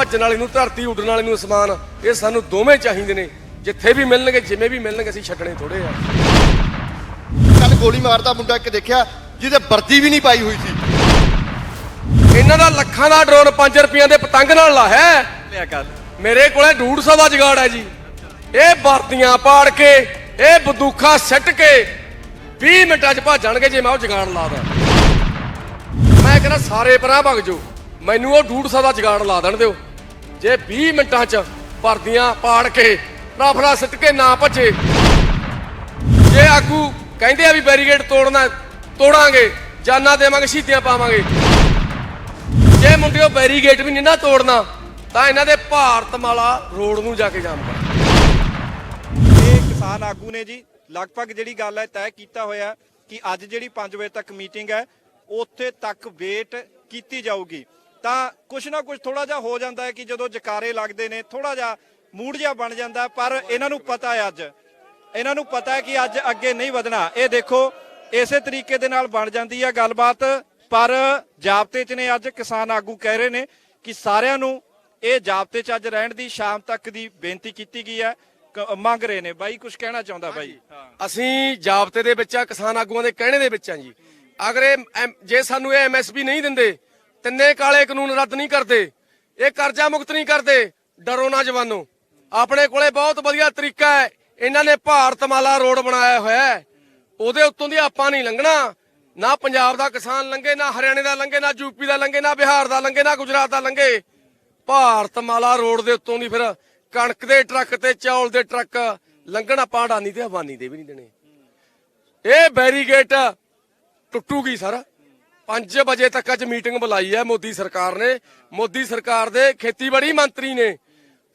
ਭੱਜਣ ਵਾਲੇ ਨੂੰ ਧਰਤੀ ਉੱਡਣ ਵਾਲੇ ਨੂੰ ਅਸਮਾਨ ਇਹ ਸਾਨੂੰ ਦੋਵੇਂ ਚਾਹੀਦੇ ਨੇ। ਜਿੱਥੇ ਵੀ ਮਿਲਣਗੇ ਜਿਵੇਂ ਵੀ ਮਿਲਣਗੇ ਅਸੀਂ ਛੱਡਣੇ ਥੋੜੇ ਆ। ਕੱਲ ਗੋਲੀ ਮਾਰਦਾ ਮੁੰਡਾ ਇੱਕ ਦੇਖਿਆ ਜਿਹਦੇ ਵਰਦੀ ਵੀ ਨਹੀਂ ਪਾਈ ਹੋਈ ਸੀ। ਇਹਨਾਂ ਦਾ ਲੱਖਾਂ ਦਾ ਡਰੋਨ 5 ਰੁਪਈਆਂ ਦੇ ਪਤੰਗ ਨਾਲ ਲਾ ਹੈ। ਲਿਆ ਕਰ। ਮੇਰੇ ਕੋਲੇ 150 ਦਾ ਜਗਾੜ ਹੈ ਜੀ। ਇਹ ਵਰਦੀਆਂ ਪਾੜ ਕੇ ਇਹ ਬੰਦੂਕਾਂ ਸਿੱਟ ਕੇ 20 ਮਿੰਟਾਂ 'ਚ ਭੱਜਣਗੇ ਜੇ ਮੈਂ ਉਹ ਜਗਾੜ ਲਾ ਦਾਂ ਮੈਂ ਕਹਿੰਦਾ ਸਾਰੇ ਪਰਾਂ ਭਗ ਜਾਓ। ਮੈਨੂੰ ਉਹ 150 ਦਾ ਜਗਾੜ ਲਾ ਦੇਣ ਦਿਓ। ਜੇ 20 ਮਿੰਟਾਂ 'ਚ ਵਰਦੀਆਂ ਪਾੜ ਕੇ ਰਾਫਲਾ ਸਿੱਟ ਕੇ ਨਾ ਭੱਜੇ। ਜੇ ਆਗੂ ਕਹਿੰਦੇ ਆ ਵੀ ਬੈਰੀਗੇਡ ਤੋੜਨਾ, ਤੋੜਾਂਗੇ, ਜਾਨਾਂ ਦੇਵਾਂਗੇ, ਸ਼ਹੀਦੀਆਂ ਪਾਵਾਂਗੇ। ਜੇ ਮੁੰਡਿਓ ਬੈਰੀਗੇਡ ਵੀ ਨਹੀਂ ਨਾ ਤੋੜਨਾ, ਤਾਂ ਇਹਨਾਂ ਦੇ ਭਾਰਤ ਮਾਲਾ ਰੋਡ ਨੂੰ ਜਾ ਕੇ ਜਾਮ ਕਰ। ਇਹ ਕਿਸਾਨ ਆਗੂ ਨੇ ਜੀ, ਲਗਭਗ ਜਿਹੜੀ ਗੱਲ ਹੈ ਤੈਅ ਕੀਤਾ ਹੋਇਆ ਕਿ ਅੱਜ ਜਿਹੜੀ 5 ਵਜੇ ਤੱਕ ਮੀਟਿੰਗ ਹੈ, ਉੱਥੇ ਤੱਕ ਵੇਟ ਕੀਤੀ ਜਾਊਗੀ। ਤਾਂ ਕੁਛ ਨਾ ਕੁਛ ਥੋੜਾ ਜਿਹਾ ਹੋ ਜਾਂਦਾ ਹੈ ਕਿ ਜਦੋਂ ਜਕਾਰੇ ਲੱਗਦੇ ਨੇ ਥੋੜਾ ਜਿਹਾ ਮੂਡ ਜਿਹਾ ਬਣ ਜਾਂਦਾ ਪਰ ਇਹਨਾਂ ਨੂੰ ਪਤਾ ਹੈ ਅੱਜ। ਇਹਨਾਂ ਨੂੰ ਪਤਾ ਹੈ ਕਿ ਅੱਜ ਅੱਗੇ ਨਹੀਂ ਵਧਣਾ। ਇਹ ਦੇਖੋ, ਇਸੇ ਤਰੀਕੇ ਦੇ ਨਾਲ ਬਣ ਜਾਂਦੀ ਹੈ ਗੱਲਬਾਤ। ਪਰ ਜਾਬਤੇ 'ਚ ਨੇ ਅੱਜ ਕਿਸਾਨ ਆਗੂ ਕਹਿ ਰਹੇ ਨੇ ਕਿ ਸਾਰਿਆਂ ਨੂੰ ਇਹ ਜਾਬਤੇ 'ਚ ਅੱਜ ਰਹਿਣ ਦੀ, ਸ਼ਾਮ ਤੱਕ ਦੀ ਬੇਨਤੀ ਕੀਤੀ ਗਈ ਹੈ। ਮੰਗ ਰਹੇ ਨੇ। ਬਾਈ ਕੁਝ ਕਹਿਣਾ ਚਾਹੁੰਦਾ ਬਾਈ? ਅਸੀਂ ਜਾਬਤੇ ਦੇ ਵਿੱਚ ਆ, ਕਿਸਾਨ ਆਗੂਆਂ ਦੇ ਕਹਿਣੇ ਦੇ ਵਿੱਚ ਆ ਜੀ। ਅਗਰ ਇਹ ਜੇ ਸਾਨੂੰ ਇਹ ਐਮਐਸਪੀ ਨਹੀਂ ਦਿੰਦੇ ਤਿੰਨੇ ਕਾਲੇ ਕਾਨੂੰਨ ਰੱਦ ਨਹੀਂ ਕਰਦੇ। ਇਹ ਕਰਜ਼ਾ ਮੁਕਤ ਨਹੀਂ ਕਰਦੇ। ਡਰੋ ਨਾ ਜਵਾਨੋ। ਆਪਣੇ ਕੋਲੇ ਬਹੁਤ ਵਧੀਆ ਤਰੀਕਾ ਹੈ। ਇਹਨਾਂ ਨੇ ਭਾਰਤ ਮਾਲਾ ਰੋਡ ਬਣਾਇਆ ਹੋਇਆ ਹੈ। ਉਹਦੇ ਉੱਤੋਂ ਦੀ ਆਪਾਂ ਨਹੀਂ ਲੰਘਣਾ। ਨਾ ਪੰਜਾਬ ਦਾ ਕਿਸਾਨ ਲੰਘੇ, ਨਾ ਹਰਿਆਣੇ ਦਾ ਲੰਘੇ, ਨਾ ਯੂਪੀ ਦਾ ਲੰਘੇ, ਨਾ ਬਿਹਾਰ ਦਾ ਲੰਘੇ, ਨਾ ਗੁਜਰਾਤ ਦਾ ਲੰਘੇ। ਭਾਰਤ ਮਾਲਾ ਰੋਡ ਦੇ ਉੱਤੋਂ ਦੀ ਫਿਰ ਕਣਕ ਦੇ ਟਰੱਕ ਤੇ ਚੌਲ ਦੇ ਟਰੱਕ ਲੰਘਣਾ ਪਾੜਾਨੀ ਤੇ ਹਵਾਨੀ ਦੇ ਵੀ ਨਹੀਂ ਦੇਣੇ। ਇਹ ਬੈਰੀਗੇਟ ਟੁੱਟੂਗੀ ਸਰ। 5 ਵਜੇ ਤੱਕ ਅੱਜ ਮੀਟਿੰਗ ਬੁਲਾਈ ਹੈ ਮੋਦੀ ਸਰਕਾਰ ਨੇ। ਮੋਦੀ ਸਰਕਾਰ ਦੇ ਖੇਤੀਬਾੜੀ ਮੰਤਰੀ ਨੇ।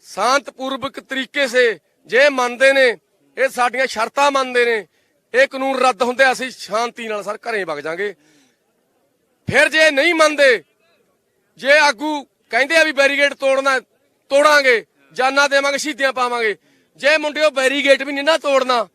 ਸ਼ਾਂਤਪੂਰਵਕ ਤਰੀਕੇ ਸੇ ਜੇ ਮੰਨਦੇ ਨੇ, ਇਹ ਸਾਡੀਆਂ ਸ਼ਰਤਾਂ ਮੰਨਦੇ ਨੇ, ਇਹ ਕਾਨੂੰਨ ਰੱਦ ਹੁੰਦੇ ਅਸੀਂ ਸ਼ਾਂਤੀ ਨਾਲ ਸਰ ਘਰੇ ਵਗ ਜਾਾਂਗੇ। ਫਿਰ ਜੇ ਨਹੀਂ ਮੰਨਦੇ, ਜੇ ਆਗੂ ਕਹਿੰਦੇ ਆ ਵੀ ਬੈਰੀਗੇਡ ਤੋੜਨਾ, ਤੋੜਾਂਗੇ, ਜਾਨਾਂ ਦੇਵਾਂਗੇ, ਸ਼ਹੀਦੀਆਂ ਪਾਵਾਂਗੇ, ਜੇ ਮੁੰਡਿਓ ਬੈਰੀਗੇਡ ਵੀ ਨਹੀਂ ਨਾ ਤੋੜਨਾ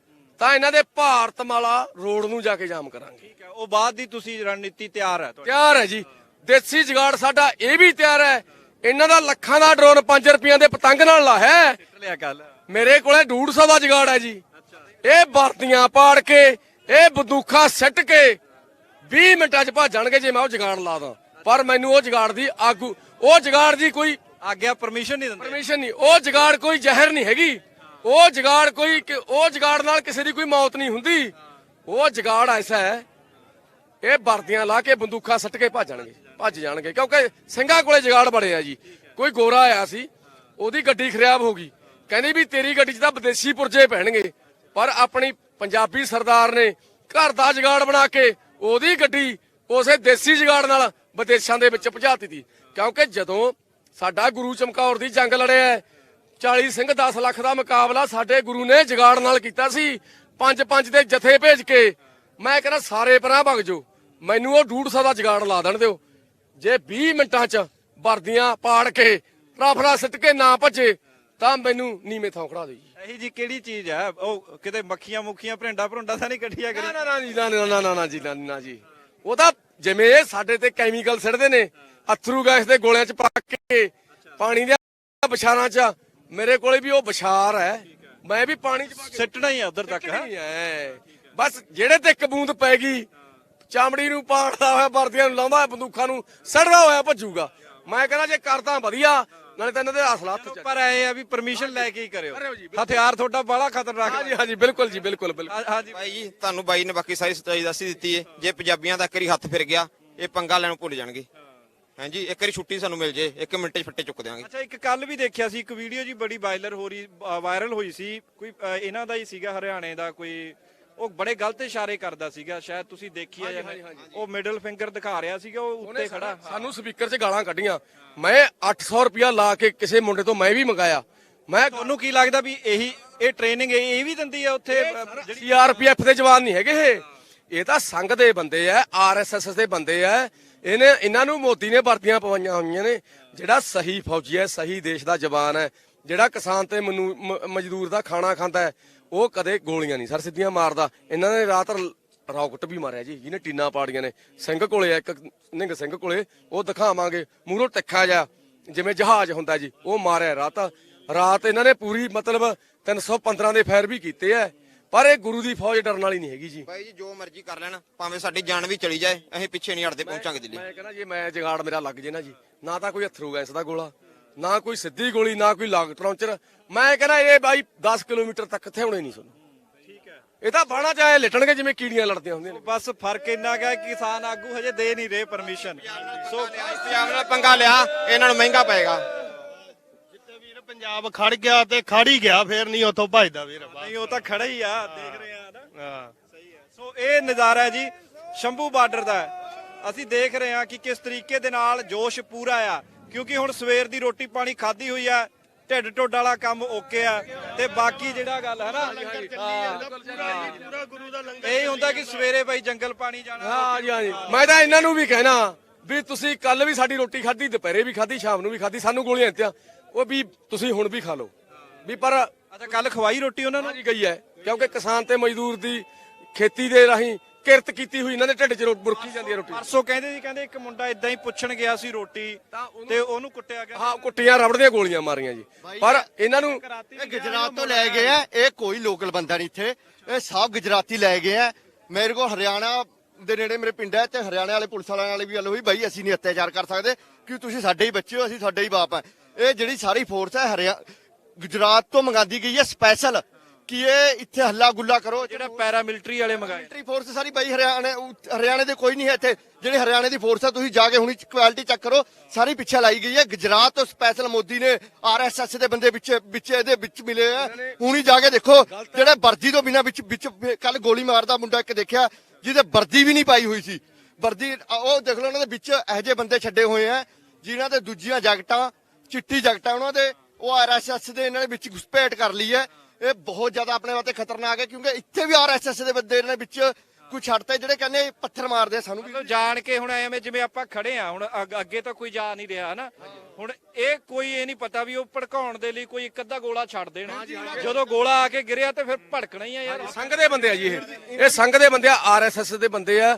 ਤਾਂ ਇਹਨਾਂ ਦੇ ਭਾਰਤ ਮਾਲਾ ਰੋਡ ਨੂੰ ਜਾ ਕੇ ਜਾਮ ਕਰਾਂਗੇ। ਠੀਕ ਹੈ ਉਹ ਬਾਅਦ ਦੀ ਤੁਸੀਂ ਰਣਨੀਤੀ ਤਿਆਰ ਹੈ ਤੁਹਾਡੀ। ਤਿਆਰ ਹੈ ਜੀ। ਦੇਸੀ ਜਗਾੜ ਸਾਡਾ ਇਹ ਵੀ ਤਿਆਰ ਹੈ। ਇਹਨਾਂ ਦਾ ਲੱਖਾਂ ਦਾ ਡਰੋਨ 5 ਰੁਪਈਆਂ ਦੇ ਪਤੰਗ ਨਾਲ ਲਾ ਹੈ। ਲਿਆ ਗੱਲ। ਮੇਰੇ ਕੋਲੇ 150 ਦਾ ਜਗਾੜ ਹੈ ਜੀ। ਇਹ ਵਰਦੀਆਂ ਪਾੜ ਕੇ ਇਹ ਬੰਦੂਕਾਂ ਸਿੱਟ ਕੇ 20 ਮਿੰਟਾਂ 'ਚ ਭੱਜਣਗੇ ਜੇ ਮੈਂ ਉਹ ਜਗਾੜ ਲਾ ਦਾਂ। ਪਰ ਮੈਨੂੰ ਉਹ ਜਗਾੜ ਦੀ ਆਗੂ ਉਹ ਜਗਾੜ ਦੀ ਕੋਈ ਆਗਿਆ ਪਰਮਿਸ਼ਨ ਨਹੀਂ ਦਿੰਦੇ। ਪਰਮਿਸ਼ਨ ਨਹੀਂ। ਉਹ ਜਗਾੜ ਕੋਈ ਜ਼ਹਿਰ ਨਹੀਂ ਹੈਗੀ। ਉਹ ਜਗਾੜ ਕੋਈ ਉਹ ਜਗਾੜ ਨਾਲ ਕਿਸੇ ਦੀ ਕੋਈ ਮੌਤ ਨਹੀਂ ਹੁੰਦੀ। ਉਹ ਜਗਾੜ ਐਸਾ ਹੈ, ਇਹ ਵਰਦੀਆਂ ਲਾ ਕੇ ਬੰਦੂਕਾਂ ਸੱਟ ਕੇ ਭੱਜਣਗੇ ਭੱਜ ਜਾਣਗੇ। ਕਿਉਂਕਿ ਸਿੰਘਾਂ ਕੋਲੇ ਜਗਾੜ ਬੜੇ ਆ ਜੀ। ਕੋਈ ਗੋਰਾ ਆਇਆ ਸੀ, ਉਹਦੀ ਗੱਡੀ ਖਰਾਬ ਹੋ ਗਈ। ਕਹਿੰਦੀ ਵੀ ਤੇਰੀ ਗੱਡੀ 'ਚ ਤਾਂ ਵਿਦੇਸ਼ੀ ਪੁਰਜੇ ਪੈਣਗੇ। ਪਰ ਆਪਣੀ ਪੰਜਾਬੀ ਸਰਦਾਰ ਨੇ ਘਰ ਦਾ ਜਗਾੜ ਬਣਾ ਕੇ ਉਹਦੀ ਗੱਡੀ ਉਸੇ ਦੇਸੀ ਜਗਾੜ ਨਾਲ ਵਿਦੇਸ਼ਾਂ ਦੇ ਵਿੱਚ ਭਜਾਤੀ ਸੀ ਕਿਉਂਕਿ ਜਦੋਂ ਸਾਡਾ ਗੁਰੂ ਚਮਕੌਰ ਦੀ ਜੰਗ ਲੜਿਆ 40 ਸਿੰਘ 10 ਲੱਖ ਦਾ ਮੁਕਾਬਲਾ ਸਾਡੇ ਗੁਰੂ ਨੇ ਜਗਾੜ ਨਾਲ ਕੀਤਾ ਸੀ। ਪੰਜ ਪੰਜ ਦੇ ਜਥੇ ਭੇਜ ਕੇ ਮੈਂ ਕਹਿੰਦਾ ਸਾਰੇ ਪਰਾਂ ਭਗ ਜਾਓ। ਮੈਨੂੰ ਉਹ 150 ਦਾ ਜਗਾੜ ਲਾ ਦੇਣ ਦਿਓ। ਜੇ 20 ਮਿੰਟਾਂ 'ਚ ਵਰਦੀਆਂ ਪਾੜ ਕੇ ਰਾਫਲਾ ਸਿੱਟ ਕੇ ਨਾ ਭੱਜੇ ਤਾਂ ਮੈਨੂੰ ਨੀਵੇਂ ਥਾਂ ਖੜਾ ਜੀ। ਇਹੀ ਜੀ ਕਿਹੜੀ ਚੀਜ਼ ਹੈ ਉਹ ਕਿਤੇ ਮੱਖੀਆਂ ਮੁੱਖੀਆਂ ਭਰਿੰਡਾ ਭਰੁੰਡਾ ਤਾਂ ਨਹੀਂ ਇਕੱਠੀਆਂ ਕਰੀ? ਨਾ ਨਾ ਜੀ ਨਾ ਨਾ ਨਾ ਨਾ ਨਾ ਜੀ ਨਾ ਨਾ ਜੀ। ਉਹ ਤਾਂ ਜਿਵੇਂ ਇਹ ਸਾਡੇ ਤੇ ਕੈਮੀਕਲ ਸਿੱਟਦੇ ਨੇ ਅਥਰੂ ਗੈਸ ਦੇ ਗੋਲਿਆਂ 'ਚ ਪਾ ਕੇ ਪਾਣੀ ਦੇ ਬਸ਼ਾਰਾਂ 'ਚ ਮੇਰੇ ਕੋਲੇ ਵੀ ਉਹ ਬਸ਼ਾਰ ਹੈ। ਮੈਂ ਵੀ ਪਾਣੀ 'ਚ ਪਾ ਕੇ ਸਿੱਟਣਾ ਹੀ ਆ ਉਧਰ ਤੱਕ ਹੈਂ? ਬਸ ਜਿਹੜੇ ਤੇ ਇੱਕ ਬੂੰਦ ਪੈ ਗਈ ਚਾਮੜੀ ਨੂੰ ਪਾੜਦਾ ਹੋਇਆ ਵਰਦੀਆਂ ਨੂੰ ਲਾਉਂਦਾ ਹੋਇਆ ਬੰਦੂਕਾਂ ਨੂੰ ਸੜਦਾ ਹੋਇਆ ਭੱਜੂਗਾ। ਮੈਂ ਕਹਿੰਦਾ ਜੇ ਕਰਦਾ ਵਧੀਆ ਨਾਲੇ ਤਾਂ ਇਹਨਾਂ ਦੇ ਅਸਲ ਹੱਥ ਚ ਪਰ ਇਹ ਆ ਵੀ ਪਰਮਿਸ਼ਨ ਲੈ ਕੇ ਹੀ ਕਰਿਓ। ਹਥਿਆਰ ਤੁਹਾਡਾ ਬੜਾ ਖਤਰਨਾਕ ਹਾਂਜੀ ਹਾਂਜੀ ਬਿਲਕੁਲ ਜੀ ਬਿਲਕੁਲ ਬਿਲਕੁਲ। ਹਾਂਜੀ। ਬਾਈ ਜੀ ਤੁਹਾਨੂੰ ਬਾਈ ਨੇ ਬਾਕੀ ਸਾਰੀ ਸੱਚਾਈ ਦੱਸੀ ਦਿੱਤੀ ਏ। ਜੇ ਪੰਜਾਬੀਆਂ ਦਾ ਇੱਕ ਵਾਰੀ ਹੱਥ ਫਿਰ ਗਿਆ ਇਹ ਪੰਗਾ ਲੈਣ ਭੁੱਲ ਜਾਣਗੇ। ਹਾਂਜੀ ਇੱਕ ਵਾਰੀ ਛੁੱਟੀ ਸਾਨੂੰ ਮਿਲ ਜੇ ਇੱਕ ਮਿੰਟ 'ਚ ਫੱਟੇ ਚੁੱਕ ਦਿਆਂਗੇ। ਅੱਛਾ ਇੱਕ ਕੱਲ ਵੀ ਦੇਖਿਆ ਸੀ ਇੱਕ ਵੀਡੀਓ ਜੀ ਬੜੀ ਵਾਇਰਲ ਹੋ ਰਹੀ ਵਾਇਰਲ ਹੋਈ ਸੀ ਕੋਈ ਅ, ਇਹਨਾਂ ਦਾ ਹੀ ਸੀਗਾ ਹਰਿਆਣੇ ਦਾ ਕੋਈ ਉਹ ਬੜੇ ਗਲਤ ਇਸ਼ਾਰੇ ਕਰਦਾ ਸੀਗਾ ਸ਼ਾਇਦ ਤੁਸੀਂ ਦੇਖੀ ਆ ਜਾਂ ਨਹੀਂ। ਉਹ ਮਿਡਲ ਫਿੰਗਰ ਦਿਖਾ ਰਿਹਾ ਸੀਗਾ ਉਹ ਉੱਤੇ ਖੜਾ। ਸਾਨੂੰ ਸਪੀਕਰ 'ਚ ਗਾਲਾਂ ਕੱਢੀਆਂ। ਮੈਂ 800 ਰੁਪਿਆ ਲਾ ਕੇ ਕਿਸੇ ਮੁੰਡੇ ਤੋਂ ਮੈਂ ਵੀ ਮੰਗਾਇਆ। ਮੈਂ ਤੁਹਾਨੂੰ ਕੀ ਲੱਗਦਾ ਵੀ ਇਹੀ ਇਹ ਟ੍ਰੇਨਿੰਗ ਇਹ ਵੀ ਦਿੰਦੀ ਆ ਉੱਥੇ ਅ, ਜਿਹੜੀ ਸੀਆਰਪੀਐਫ ਦੇ ਜਵਾਨ ਨਹੀਂ ਹੈਗੇ ਇਹ। ਇਹ ਤਾਂ ਸੰਘ ਦੇ ਬੰਦੇ ਆ ਆਰਐਸਐਸ ਦੇ ਬੰਦੇ ਆ ਇਹਨੇ ਇਹਨਾਂ ਨੂੰ ਮੋਦੀ ਨੇ ਵਰਦੀਆਂ ਪਵਾਈਆਂ ਹੋਈਆਂ ਨੇ। ਜਿਹੜਾ ਸਹੀ ਫੌਜੀ ਹੈ, ਸਹੀ ਦੇਸ਼ ਦਾ ਜਵਾਨ ਹੈ, ਜਿਹੜਾ ਕਿਸਾਨ ਤੇ ਮਜ਼ਦੂਰ ਦਾ ਖਾਣਾ ਖਾਂਦਾ ਹੈ, ਉਹ ਕਦੇ ਗੋਲੀਆਂ ਨਹੀਂ, ਸਰ ਸਿੱਧੀਆਂ ਮਾਰਦਾ। ਇਹਨਾਂ ਨੇ ਰਾਤ ਰ- ਰੌਕਟ ਵੀ ਮਾਰਿਆ ਜੀ, ਜਿਹਨੇ ਟੀਨਾ ਪਾੜੀਆਂ ਨੇ। ਸਿੰਘ ਕੋਲੇ ਆ, ਇੱਕ ਨਿੰਗ ਸਿੰਘ ਕੋਲੇ, ਉਹ ਦਿਖਾਵਾਂਗੇ। ਮੂਹਰੋਂ ਤਿੱਖਾ ਜਾ ਜਿਵੇਂ ਜਹਾਜ਼ ਹੁੰਦਾ ਜੀ, ਉਹ ਮਾਰਿਆ ਰਾਤ। ਰਾਤ ਇਹਨਾਂ ਨੇ ਪੂਰੀ ਮਤਲਬ 315 ਦੇ ਫਾਇਰ ਵੀ ਕੀਤੇ ਐ ਪਰ ਇਹ ਗੁਰੂ ਦੀ ਫੌਜ ਡਰਨ ਵਾਲੀ ਨਹੀਂ ਹੈਗੀ ਜੀ। ਬਾਈ ਜੀ ਜੋ ਮਰਜ਼ੀ ਕਰ ਲੈਣ ਭਾਵੇਂ ਸਾਡੀ ਜਾਨ ਵੀ ਚਲੀ ਜਾਏ ਅਸੀਂ ਪਿੱਛੇ ਨਹੀਂ ਹਟਦੇ ਪਹੁੰਚਾਂਗੇ ਦਿੱਲੀ। ਮੈਂ ਕਹਿੰਦਾ ਜੇ ਮੈਂ ਜਗਾੜ ਮੇਰਾ ਲੱਗ ਜੇ ਨਾ ਜੀ ਨਾ ਤਾਂ ਕੋਈ ਅਥਰੂ ਗੈਸ ਦਾ ਗੋਲਾ ਨਾ ਕੋਈ ਸਿੱਧੀ ਗੋਲੀ ਨਾ ਕੋਈ ਲਾਗ ਟਰੌਂਚਰ। ਮੈਂ ਕਹਿੰਦਾ ਇਹ ਬਾਈ 10 ਕਿਲੋਮੀਟਰ ਤੱਕ ਕਿੱਥੇ ਹੋਣੇ ਨਹੀਂ ਸਾਨੂੰ ਠੀਕ ਹੈ। ਇਹ ਤਾਂ ਬਾਣਾ ਚਾਹੇ ਲਿਟਣਗੇ ਜਿਵੇਂ ਕੀੜੀਆਂ ਲੜਦੀਆਂ ਹੁੰਦੀਆਂ ਨੇ। ਬਸ ਫ਼ਰਕ ਇੰਨਾ ਗਿਆ ਕਿ ਕਿਸਾਨ ਆਗੂ ਹਜੇ ਦੇ ਨਹੀਂ ਰਹੇ ਪਰਮਿਸ਼ਨ ਸੋ ਪੰਜਾਬ ਨਾਲ ਪੰਗਾ ਲਿਆ ਇਹਨਾਂ ਨੂੰ ਮਹਿੰਗਾ ਪਏਗਾ। ਪੰਜਾਬ ਖੜ ਗਿਆ ਤੇ ਖੜ ਹੀ ਗਿਆ ਫੇਰ ਨਹੀਂ ਉੱਥੋਂ ਭੱਜਦਾ ਵੀਰ ਨਹੀਂ ਉਹ ਤਾਂ ਖੜਾ ਹੀ ਆ ਦੇਖ ਰਹੇ ਆ ਨਾ। ਹਾਂ। ਸਹੀ ਹੈ ਸੋ ਇਹ ਨਜ਼ਾਰਾ ਹੈ ਜੀ ਸ਼ੰਭੂ ਬਾਰਡਰ ਦਾ। ਅਸੀਂ ਦੇਖ ਰਹੇ ਹਾਂ ਕਿ ਕਿਸ ਤਰੀਕੇ ਦੇ ਨਾਲ ਜੋਸ਼ ਪੂਰਾ ਆ ਕਿਉਂਕਿ ਹੁਣ ਸਵੇਰ ਦੀ ਰੋਟੀ ਪਾਣੀ ਖਾਧੀ ਹੋਈ ਆ ਢਿੱਡ ਢੋਡ ਵਾਲਾ ਕੰਮ ਓਕੇ ਆ ਤੇ ਬਾਕੀ ਜਿਹੜਾ ਗੱਲ ਹੈ ਨਾ ਹਾਂ। ਪੂਰਾ ਗੁਰੂ ਦਾ ਲੰਗਰ ਇਹ ਹੁੰਦਾ ਕਿ ਸਵੇਰੇ ਬਾਈ ਜੰਗਲ ਪਾਣੀ ਜਾਣਾ। ਹਾਂ ਜੀ ਹਾਂ ਜੀ ਮੈਂ ਤਾਂ ਇਹਨਾਂ ਨੂੰ ਵੀ ਕਹਿਣਾ ਵੀ ਤੁਸੀਂ ਕੱਲ ਵੀ ਸਾਡੀ ਰੋਟੀ ਖਾਧੀ ਦੁਪਹਿਰੇ ਵੀ ਖਾਧੀ ਸ਼ਾਮ ਨੂੰ ਵੀ ਖਾਧੀ ਸਾਨੂੰ ਗੋਲੀਆਂ ਦਿੱਤੀਆਂ। ਉਹ ਵੀ ਤੁਸੀਂ ਹੁਣ ਵੀ ਖਾ ਲਓ। ਵੀ ਪਰ ਅੱਛਾ ਕੱਲ ਖਵਾਈ ਰੋਟੀ ਉਹਨਾਂ ਨੂੰ? ਜੀ ਗਈ ਹੈ ਕਿਉਂਕਿ ਕਿਸਾਨ ਤੇ ਮਜ਼ਦੂਰ ਦੀ ਖੇਤੀ ਦੇ ਰਾਹੀਂ ਕਿਰਤ ਕੀਤੀ ਹੋਈ ਇਹਨਾਂ ਦੇ ਢਿੱਡ 'ਚ ਬੁਰਕੀ ਜਾਂਦੀ ਹੈ ਰੋਟੀ। ਪਰਸੋਂ ਕਹਿੰਦੇ ਸੀ ਕਹਿੰਦੇ ਇੱਕ ਮੁੰਡਾ ਇਦਾਂ ਹੀ ਪੁੱਛਣ ਗਿਆ ਸੀ ਰੋਟੀ ਤਾਂ ਉਹਨੂੰ- ਕੁੱਟਿਆ ਗਿਆ। ਹਾਂ ਕੁੱਟੀਆਂ ਰਬੜ ਦੀਆਂ ਗੋਲੀਆਂ ਮਾਰੀਆਂ ਜੀ। ਪਰ ਇਹਨਾਂ ਨੂੰ ਇਹ ਗੁਜਰਾਤ ਤੋਂ ਲੈ ਗਏ ਆ ਇਹ ਕੋਈ ਲੋਕਲ ਬੰਦਾ ਨਹੀਂ ਇੱਥੇ। ਇਹ ਸਭ ਗੁਜਰਾਤੀ ਲੈ ਗਏ ਆ। ਮੇਰੇ ਕੋਲ ਹਰਿਆਣਾ ਦੇ ਨੇੜੇ ਮੇਰੇ ਪਿੰਡ ਹੈ ਤੇ ਹਰਿਆਣਾ ਵਾਲੇ ਪੁਲਿਸ ਵਾਲਿਆਂ ਵਾਲੇ ਵੀ ਗੱਲ ਹੋਈ ਬਾਈ ਅਸੀਂ ਨਹੀਂ ਅਤਿਆਚਾਰ ਕਰ ਸਕਦੇ ਕਿ ਤੁਸੀਂ ਸਾਡੇ ਹੀ ਬੱਚੇ ਹੋ ਅਸੀਂ ਤੁਹਾਡੇ ਹੀ ਬਾਪ ਆ। ਇਹ ਜਿਹੜੀ ਸਾਰੀ ਫੋਰਸ ਹੈ ਹਰਿਆ ਗੁਜਰਾਤ ਤੋਂ ਮੰਗਾਦੀ ਗਈ ਹੈ ਸਪੈਸ਼ਲ ਕਿ ਇਹ ਇੱਥੇ ਹੱਲਾ ਗੁੱਲਾ ਕਰੋ ਜਿਹੜਾ ਪੈਰਾਮਿਲਟਰੀ ਵਾਲੇ ਮੰਗਾਏ। ਮਿਲਟਰੀ ਫੋਰਸ ਸਾਰੀ ਬਾਈ ਹਰਿਆਣਾ ਹਰਿਆਣੇ ਦੇ ਕੋਈ ਨਹੀਂ ਹੈ ਇੱਥੇ। ਜਿਹੜੇ ਹਰਿਆਣੇ ਦੀ ਫੋਰਸ ਹੈ ਤੁਸੀਂ ਜਾ ਕੇ ਹੁਣੀ ਕੁਆਲਿਟੀ ਚੈੱਕ ਕਰੋ ਸਾਰੀ ਪਿੱਛੇ ਲਾਈ ਗਈ ਹੈ। ਗੁਜਰਾਤ ਤੋਂ ਸਪੈਸ਼ਲ ਮੋਦੀ ਨੇ ਆਰਐਸਐਸ ਦੇ ਬੰਦੇ ਵਿੱਚ ਵਿੱਚ ਇਹਦੇ ਵਿੱਚ ਮਿਲੇ ਆ। ਹੁਣੀ ਜਾ ਕੇ ਦੇਖੋ ਜਿਹੜੇ ਵਰਦੀ ਤੋਂ ਬਿਨਾ ਵਿੱਚ ਵਿੱਚ ਕੱਲ ਗੋਲੀ ਮਾਰਦਾ ਮੁੰਡਾ ਇੱਕ ਦੇਖਿਆ ਜਿਹਦੇ ਵਰਦੀ ਵੀ ਨਹੀਂ ਪਾਈ ਹੋਈ ਸੀ। ਵਰਦੀ ਉਹ ਦੇਖ ਲਓ ਉਹਨਾਂ ਦੇ ਵਿੱਚ ਇਹੋ ਜਿਹੇ ਬੰਦੇ ਛੱਡੇ ਹੋਏ ਆ ਜਿਨ੍ਹਾਂ ਦੇ ਦੂਜੀਆਂ ਜੈਕਟਾਂ ਚਿੱਟੀ ਜੈਕਟਾਂ ਉਹਨਾਂ ਦੇ ਉਹ ਆਰਐਸਐਸ ਦੇ ਇਹਨਾਂ ਦੇ ਵਿੱਚ ਘੁਸਪੈਠ ਕਰ ਲਈ ਹੈ। ਇਹ ਬਹੁਤ ਜ਼ਿਆਦਾ ਆਪਣੇ ਵਾਸਤੇ ਖਤਰਨਾਕ ਹੈ ਕਿਉਂਕਿ ਇੱਥੇ ਵੀ ਆਰਐਸਐਸ ਦੇ ਬੰਦੇ ਇਹਨਾਂ ਦੇ ਵਿੱਚ ਕੁਝ ਛੱਡਤੇ ਜਿਹੜੇ ਕਹਿੰਦੇ ਪੱਥਰ ਮਾਰਦੇ ਆ ਸਾਨੂੰ ਵੀ। ਜਾਣ ਕੇ ਹੁਣ ਐਵੇਂ ਜਿਵੇਂ ਆਪਾਂ ਖੜੇ ਆ ਹੁਣ ਅੱਗ- ਤਾਂ ਕੋਈ ਜਾ ਨਹੀਂ ਰਿਹਾ ਨਾ ਹੁਣ ਇਹ ਕੋਈ ਇਹ ਨਹੀਂ ਪਤਾ ਵੀ ਉਹ ਭੜਕਾਉਣ ਦੇ ਲਈ ਕੋਈ ਇੱਕ ਅੱਧਾ ਗੋਲਾ ਛੱਡ ਦੇਣ। ਜਦੋਂ ਗੋਲਾ ਆ ਕੇ ਗਿਰਿਆ ਤੇ ਫਿਰ ਭੜਕਣਾ ਹੀ ਆ ਯਾਰ। ਸੰਘ ਦੇ ਬੰਦੇ ਆ ਜੀ ਇਹ। ਇਹ ਸੰਘ ਦੇ ਬੰਦੇ ਆ ਆਰਐਸਐਸ ਦੇ ਬੰਦੇ ਆ।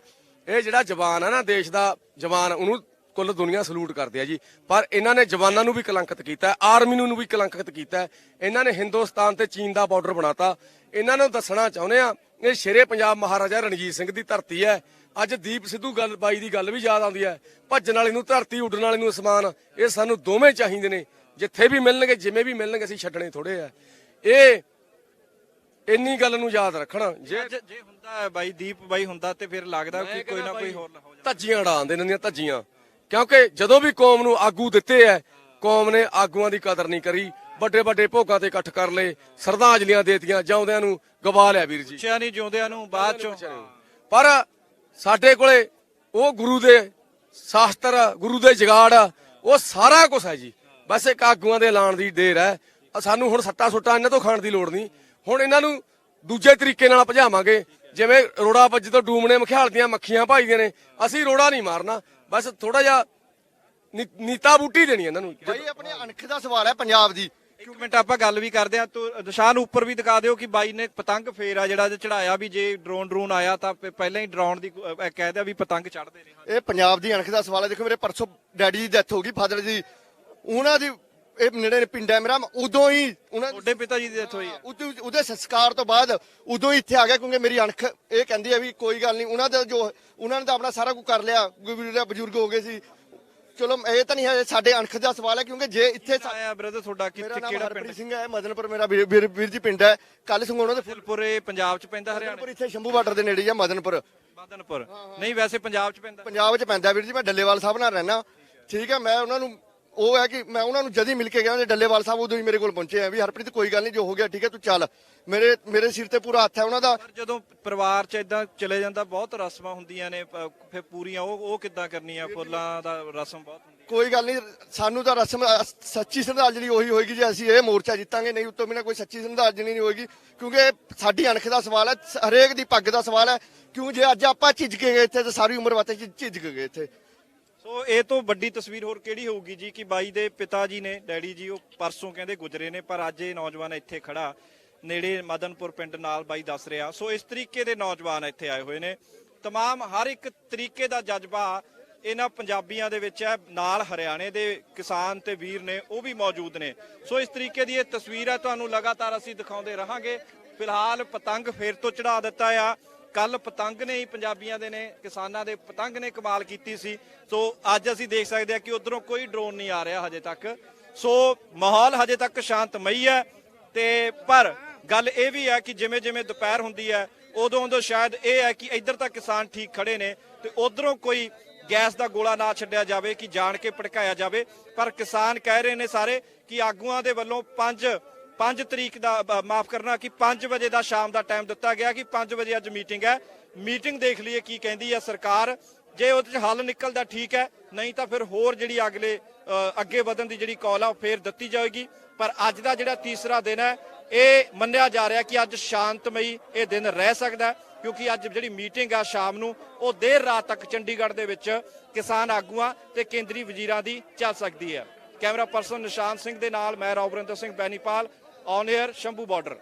ਇਹ ਜਿਹੜਾ ਜਵਾਨ ਆ ਨਾ ਦੇਸ਼ ਦਾ ਜਵਾਨ ਉਹਨੂੰ ਕੁੱਲ ਦੁਨੀਆ ਸਲੂਟ ਕਰਦੇ ਆ ਜੀ। ਪਰ ਇਹਨਾਂ ਨੇ ਜਵਾਨਾਂ ਨੂੰ ਵੀ ਕਲੰਕਿਤ ਕੀਤਾ ਆਰਮੀ ਨੂੰ ਵੀ ਕਲੰਕਿਤ ਕੀਤਾ। ਇਹਨਾਂ ਨੇ ਹਿੰਦੁਸਤਾਨ ਤੇ ਚੀਨ ਦਾ ਬਾਰਡਰ ਬਣਾਤਾ। ਇਹਨਾਂ ਨੂੰ ਦੱਸਣਾ ਚਾਹੁੰਦੇ ਆ ਇਹ ਸ਼ੇਰੇ ਪੰਜਾਬ ਮਹਾਰਾਜਾ ਰਣਜੀਤ ਸਿੰਘ ਦੀ ਧਰਤੀ ਹੈ। ਅੱਜ ਦੀਪ ਸਿੱਧੂ ਗੱਲ ਬਾਈ ਦੀ ਗੱਲ ਵੀ ਯਾਦ ਆਉਂਦੀ ਹੈ। ਭੱਜਣ ਵਾਲੇ ਨੂੰ ਧਰਤੀ ਉੱਡਣ ਵਾਲੇ ਨੂੰ ਅਸਮਾਨ ਇਹ ਸਾਨੂੰ ਦੋਵੇਂ ਚਾਹੀਦੇ ਨੇ। ਜਿੱਥੇ ਵੀ ਮਿਲਣਗੇ ਜਿਵੇਂ ਵੀ ਮਿਲਣਗੇ ਅਸੀਂ ਛੱਡਣੇ ਥੋੜੇ ਆ। ਇਹ ਇੰਨੀ ਗੱਲ ਨੂੰ ਯਾਦ ਰੱਖਣਾ। ਜੇ ਜੇ ਜੇ ਹੁੰਦਾ ਬਾਈ ਦੀਪ ਬਾਈ ਹੁੰਦਾ ਤੇ ਫਿਰ ਲੱਗਦਾ ਕਿ ਕੋਈ ਨਾ ਕੋਈ ਹੋਰ ਨਾ ਹੋ ਜਾਂਦਾ ਧੱਜੀਆਂ ਉਡਾਉਂਦੇ ਨੇ ਦੀਆਂ ਧੱਜੀਆਂ। ਕਿਉਂਕਿ ਜਦੋਂ ਵੀ ਕੌਮ ਨੂੰ ਆਗੂ ਦਿੱਤੇ ਐ ਕੌਮ ਨੇ ਆਗੂਆਂ ਦੀ ਕਦਰ ਨਹੀਂ ਕਰੀ ਵੱਡੇ ਵੱਡੇ ਭੋਗਾਂ ਤੇ ਇਕੱਠ ਕਰ ਲਏ ਸਰਧਾਂਜਲੀਆਂ ਦੇਤੀਆਂ ਜਾਉਂਦਿਆਂ ਨੂੰ ਗਵਾ ਲਿਆ ਵੀਰ ਜੀ। ਬੱਚਿਆਂ ਨਹੀਂ ਜਿਉਂਦਿਆਂ ਨੂੰ ਬਾਅਦ ਚੋਂ। ਪਰ ਸਾਡੇ ਕੋਲੇ ਉਹ ਗੁਰੂ ਦੇ ਸ਼ਾਸਤਰ ਗੁਰੂ ਦੇ ਜਗਾੜ ਉਹ ਸਾਰਾ ਕੁਝ ਹੈ ਜੀ। ਬਸ ਇੱਕ ਆਗੂਆਂ ਦੇ ਐਲਾਨ ਦੀ ਢੇਰ ਹੈ ਸਾਨੂੰ ਹੁਣ ਸੱਟਾ ਸੁੱਟਾ ਇਹਨਾਂ ਤੋਂ ਖਾਣ ਦੀ ਲੋੜ ਨਹੀਂ। ਹੁਣ ਇਹਨਾਂ ਨੂੰ ਦੂਜੇ ਤਰੀਕੇ ਨਾਲ ਭਜਾਵਾਂਗੇ। ਜਿਵੇਂ ਰੋੜਾ ਵੱਜ ਤੋਂ ਡੂਮਣੇ ਮਖਿਆਲ ਦੀਆਂ ਮੱਖੀਆਂ ਭਾਈਆਂ ਨੇ ਅਸੀਂ ਰੋੜਾ ਨਹੀਂ ਮਾਰਨਾ। ਬਸ ਥੋੜਾ ਜਿਹਾ ਨੀਤਾ ਬੂਟੀ ਦੇਣੀ ਇਹਨਾਂ ਨੂੰ। ਬਾਈ ਆਪਣੇ ਅਣਖ ਦਾ ਸਵਾਲ ਹੈ ਪੰਜਾਬ ਦੀ। ਇੱਕ ਮਿੰਟ ਆਪਾਂ ਗੱਲ ਵੀ ਕਰਦੇ ਆ ਤੂੰ ਨਿਸ਼ਾਨ ਉੱਪਰ ਵੀ ਦਿਖਾ ਦਿਓ ਕਿ ਬਾਈ ਨੇ ਪਤੰਗ ਫੇਰ ਆ ਜਿਹੜਾ ਚੜਾਇਆ ਵੀ ਜੇ ਡਰੋਨ ਡਰੋਨ ਆਇਆ ਤਾਂ ਪਹਿਲਾਂ ਹੀ ਡਰਾਉਣ ਦੀ ਕਹਿ ਦਿਆ ਵੀ ਪਤੰਗ ਚੜਦੇ ਨੇ। ਇਹ ਪੰਜਾਬ ਦੀ ਅਣਖ ਦਾ ਸਵਾਲ ਹੈ। ਦੇਖੋ ਮੇਰੇ ਪਰਸੋਂ ਡੈਡੀ ਦੀ ਡੈਥ ਹੋ ਗਈ ਫਾਦਰ ਦੀ। ਉਹਨਾਂ ਦੀ ਇਹ ਨੇੜੇ ਪਿੰਡ ਹੈ ਮੇਰਾ ਉਦੋਂ ਹੀ ਉਹਨਾਂ ਤੁਹਾਡੇ ਪਿਤਾ ਜੀ ਦੀ ਡੈਥ ਹੋਈ ਹੈ। ਉਦੋਂ ਉਹਦੇ ਸੰਸਕਾਰ ਤੋਂ ਬਾਅਦ ਉਦੋਂ ਹੀ ਇੱਥੇ ਆ ਗਿਆ ਕਿਉਂਕਿ ਮੇਰੀ ਅਣਖ ਇਹ ਕਹਿੰਦੀ ਹੈ ਵੀ ਕੋਈ ਗੱਲ ਨਹੀਂ ਉਹਨਾਂ ਦਾ ਜੋ ਉਹਨਾਂ ਨੇ ਤਾਂ ਆਪਣਾ ਸਾਰਾ ਕੁਝ ਕਰ ਲਿਆ ਬਜ਼ੁਰਗ ਹੋ ਗਏ ਸੀ। ਚਲੋ ਇਹ ਤਾਂ ਨਹੀਂ ਹੈ ਸਾਡੇ ਅਣਖ ਦਾ ਸਵਾਲ ਹੈ ਕਿਉਂਕਿ ਜੇ ਇੱਥੇ ਆਇਆ ਬ੍ਰਦਰ ਤੁਹਾਡਾ ਕਿੱਥੇ ਕਿਹੜਾ ਪਿੰਡ? ਸਿੰਘ ਹੈ ਮਦਨਪੁਰ ਮੇਰਾ ਵੀਰ ਜੀ ਪਿੰਡ ਹੈ। ਕੱਲ ਸੰਗੋਣੋਂ ਦੇ ਫਿਲਪੁਰ ਪੰਜਾਬ ਚ ਪੈਂਦਾ ਮਦਨਪੁਰ ਹਰਿਆਣਾ ਇੱਥੇ ਸ਼ੰਭੂ ਬਾਰਡਰ ਦੇ ਨੇੜੇ ਹੀ ਹੈ ਮਦਨਪੁਰ। ਬਾਦਨਪੁਰ ਨਹੀਂ ਵੈਸੇ ਪੰਜਾਬ ਚ ਪੈਂਦਾ। ਪੰਜਾਬ 'ਚ ਪੈਂਦਾ ਵੀਰ ਜੀ ਮੈਂ ਡੱਲੇਵਾਲ ਸਾਹਿਬ ਨਾਲ ਰਹਿਣਾ ਠੀਕ ਹੈ ਮੈਂ ਉਹਨਾਂ ਨੂੰ ਉਹ ਹੈ ਕਿ ਮੈਂ ਉਹਨਾਂ ਨੂੰ ਜਦ ਹੀ ਮਿਲ ਕੇ ਗਿਆ ਤੇ ਡੱਲੇਵਾਲ ਸਾਹਿਬ ਉਦੋਂ ਹੀ ਮੇਰੇ ਕੋਲ ਪਹੁੰਚੇ ਆ ਵੀ ਹਰਪ੍ਰੀਤ ਕੋਈ ਗੱਲ ਨਹੀਂ ਜੋ ਹੋ ਗਿਆ ਠੀਕ ਹੈ ਤੂੰ ਚੱਲ। ਮੇਰੇ ਮੇਰੇ ਸਿਰ ਤੇ ਪੂਰਾ ਹੱਥ ਹੈ ਉਹਨਾਂ ਦਾ। ਜਦੋਂ ਪਰਿਵਾਰ ਚ ਇਦਾਂ ਚਲੇ ਜਾਂਦਾ ਬਹੁਤ ਰਸਮਾਂ ਹੁੰਦੀਆਂ ਨੇ ਫਿਰ ਪੂਰੀਆਂ ਉਹ ਉਹ ਕਿੱਦਾਂ ਕਰਨੀਆਂ? ਫੁੱਲਾਂ ਦਾ ਰਸਮ ਬਹੁਤ ਹੁੰਦੀ ਕੋਈ ਗੱਲ ਨਹੀਂ ਸਾਨੂੰ ਤਾਂ ਰਸਮ ਸੱਚੀ ਸ਼ਰਧਾਂਜਲੀ ਉਹੀ ਹੋਏਗੀ ਜੇ ਅਸੀਂ ਇਹ ਮੋਰਚਾ ਜਿੱਤਾਂਗੇ ਨਹੀਂ ਉਤੋਂ ਬਿਨਾਂ ਕੋਈ ਸੱਚੀ ਸ਼ਰਧਾਂਜਲੀ ਨਹੀਂ ਹੋਏਗੀ। ਕਿਉਂਕਿ ਸਾਡੀ ਅਣਖ ਦਾ ਸਵਾਲ ਹੈ ਹਰੇਕ ਦੀ ਪੱਗ ਦਾ ਸਵਾਲ ਹੈ ਕਿਉਂ ਜੇ ਅੱਜ ਆਪਾਂ ਝਿਜਕ ਗਏ ਇੱਥੇ ਤਾਂ ਸਾਰੀ ਉਮਰ ਵਾਸਤੇ ਝਿਜਕ ਗਏ ਇੱਥੇ? ਸੋ ਇਹ ਤੋਂ ਵੱਡੀ ਤਸਵੀਰ ਹੋਰ ਕਿਹੜੀ ਹੋਊਗੀ ਜੀ? ਕਿ ਬਾਈ ਦੇ ਪਿਤਾ ਜੀ ਨੇ, ਡੈਡੀ ਜੀ, ਉਹ ਪਰਸੋਂ ਕਹਿੰਦੇ ਗੁਜਰੇ ਨੇ, ਪਰ ਅੱਜ ਇਹ ਨੌਜਵਾਨ ਇੱਥੇ ਖੜਾ ਨੇੜੇ ਮਦਨਪੁਰ ਪਿੰਡ ਨਾਲ ਬਾਈ ਦੱਸ ਰਿਹਾ। ਸੋ ਇਸ ਤਰੀਕੇ ਦੇ ਨੌਜਵਾਨ ਇੱਥੇ ਆਏ ਹੋਏ ਨੇ। ਤਮਾਮ ਹਰ ਇੱਕ ਤਰੀਕੇ ਦਾ ਜਜ਼ਬਾ ਇਹਨਾਂ ਪੰਜਾਬੀਆਂ ਦੇ ਵਿੱਚ ਹੈ। ਨਾਲ ਹਰਿਆਣੇ ਦੇ ਕਿਸਾਨ ਤੇ ਵੀਰ ਨੇ, ਉਹ ਵੀ ਮੌਜੂਦ ਨੇ। ਸੋ ਇਸ ਤਰੀਕੇ ਦੀ ਇਹ ਤਸਵੀਰ ਹੈ। ਤੁਹਾਨੂੰ ਲਗਾਤਾਰ ਅਸੀਂ ਦਿਖਾਉਂਦੇ ਰਹਾਂਗੇ। ਫਿਲਹਾਲ ਪਤੰਗ ਫੇਰ ਤੋਂ ਚੜਾ ਦਿੱਤਾ ਆ। ਕੱਲ ਪਤੰਗ ਨੇ ਹੀ ਪੰਜਾਬੀਆਂ ਦੇ ਨੇ, ਕਿਸਾਨਾਂ ਦੇ ਪਤੰਗ ਨੇ ਕਮਾਲ ਕੀਤੀ ਸੀ। ਸੋ ਅੱਜ ਅਸੀਂ ਦੇਖ ਸਕਦੇ ਹਾਂ ਕਿ ਉਧਰੋਂ ਕੋਈ ਡਰੋਨ ਨਹੀਂ ਆ ਰਿਹਾ ਹਜੇ ਤੱਕ। ਸੋ ਮਾਹੌਲ ਹਜੇ ਤੱਕ ਸ਼ਾਂਤਮਈ ਹੈ ਤੇ ਪਰ ਗੱਲ ਇਹ ਵੀ ਹੈ ਕਿ ਜਿਵੇਂ ਜਿਵੇਂ ਦੁਪਹਿਰ ਹੁੰਦੀ ਹੈ ਉਦੋਂ ਉਦੋਂ ਸ਼ਾਇਦ ਇਹ ਹੈ ਕਿ ਇੱਧਰ ਤਾਂ ਕਿਸਾਨ ਠੀਕ ਖੜੇ ਨੇ ਤੇ ਉਧਰੋਂ ਕੋਈ ਗੈਸ ਦਾ ਗੋਲਾ ਨਾ ਛੱਡਿਆ ਜਾਵੇ, ਕਿ ਜਾਣ ਕੇ ਭੜਕਾਇਆ ਜਾਵੇ। ਪਰ ਕਿਸਾਨ ਕਹਿ ਰਹੇ ਨੇ ਸਾਰੇ ਕਿ ਆਗੂਆਂ ਦੇ ਵੱਲੋਂ ਪੰਜ 5 ਤਰੀਕ ਦਾ ਮਾਫ ਕਰਨਾ ਕਿ 5 ਵਜੇ ਦਾ ਸ਼ਾਮ ਦਾ ਟਾਈਮ ਦਿੱਤਾ ਗਿਆ ਕਿ 5 ਵਜੇ ਅੱਜ ਮੀਟਿੰਗ ਹੈ। ਮੀਟਿੰਗ ਦੇਖ ਲਈਏ ਕੀ ਕਹਿੰਦੀ ਹੈ ਸਰਕਾਰ। ਜੇ ਉਹਦੇ ਚ ਹੱਲ ਨਿਕਲਦਾ ਠੀਕ ਹੈ, ਨਹੀਂ ਤਾਂ ਫਿਰ ਹੋਰ ਜਿਹੜੀ ਅਗਲੇ ਅੱਗੇ ਵਧਣ ਦੀ ਜਿਹੜੀ ਕਾਲ ਆ ਉਹ ਫੇਰ ਦਿੱਤੀ ਜਾਏਗੀ। ਪਰ ਅੱਜ ਦਾ ਜਿਹੜਾ ਤੀਸਰਾ ਦਿਨ ਹੈ, ਇਹ ਮੰਨਿਆ ਜਾ ਰਿਹਾ ਕਿ ਅੱਜ ਸ਼ਾਂਤਮਈ ਇਹ ਦਿਨ ਰਹਿ ਸਕਦਾ ਕਿਉਂਕਿ ਅੱਜ ਜਿਹੜੀ ਮੀਟਿੰਗ ਆ ਸ਼ਾਮ ਨੂੰ, ਉਹ ਦੇਰ ਰਾਤ ਤੱਕ ਚੰਡੀਗੜ੍ਹ ਦੇ ਵਿੱਚ ਕਿਸਾਨ ਆਗੂਆਂ ਤੇ ਕੇਂਦਰੀ ਵਜ਼ੀਰਾਂ ਦੀ ਚੱਲ ਸਕਦੀ ਹੈ। ਕੈਮਰਾ ਪਰਸਨ ਨਿਸ਼ਾਨ ਸਿੰਘ ਦੇ ਨਾਲ, ਮੈਂ ਰੌਬਰਿੰਦਰ Singh Bainipal on air Shambhu border